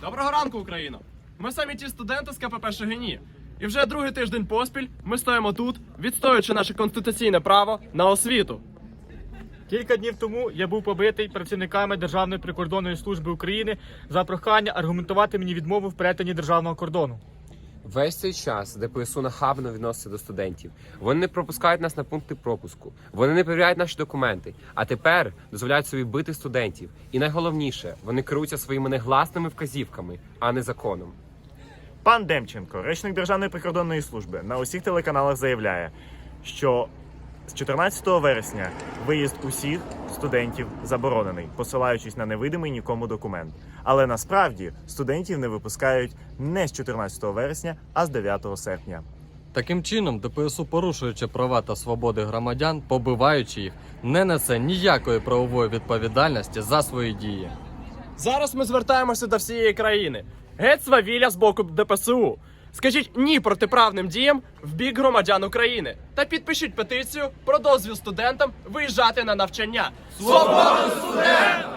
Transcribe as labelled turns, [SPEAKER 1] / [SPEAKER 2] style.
[SPEAKER 1] Доброго ранку, Україно! Ми самі ті студенти з КПП Шегині. І вже другий тиждень поспіль ми стоїмо тут, відстоюючи наше конституційне право на освіту.
[SPEAKER 2] Кілька днів тому я був побитий працівниками Державної прикордонної служби України за прохання аргументувати мені відмову в перетині державного кордону.
[SPEAKER 3] Весь цей час ДПСУ нахабно відноситься до студентів. Вони не пропускають нас на пункти пропуску. Вони не перевіряють наші документи. А тепер дозволяють собі бити студентів. І найголовніше, вони керуються своїми негласними вказівками, а не законом.
[SPEAKER 4] Пан Демченко, речник Державної прикордонної служби, на усіх телеканалах заявляє, що з 14 вересня виїзд усіх студентів заборонений, посилаючись на невидимий нікому документ. Але насправді студентів не випускають не з 14 вересня, а з 9 серпня.
[SPEAKER 5] Таким чином, ДПСУ, порушуючи права та свободи громадян, побиваючи їх, не несе ніякої правової відповідальності за свої дії.
[SPEAKER 1] Зараз ми звертаємося до всієї країни. Геть свавілля з боку ДПСУ. Скажіть ні протиправним діям в бік громадян України та підпишіть петицію про дозвіл студентам виїжджати на навчання. Свободу студентам!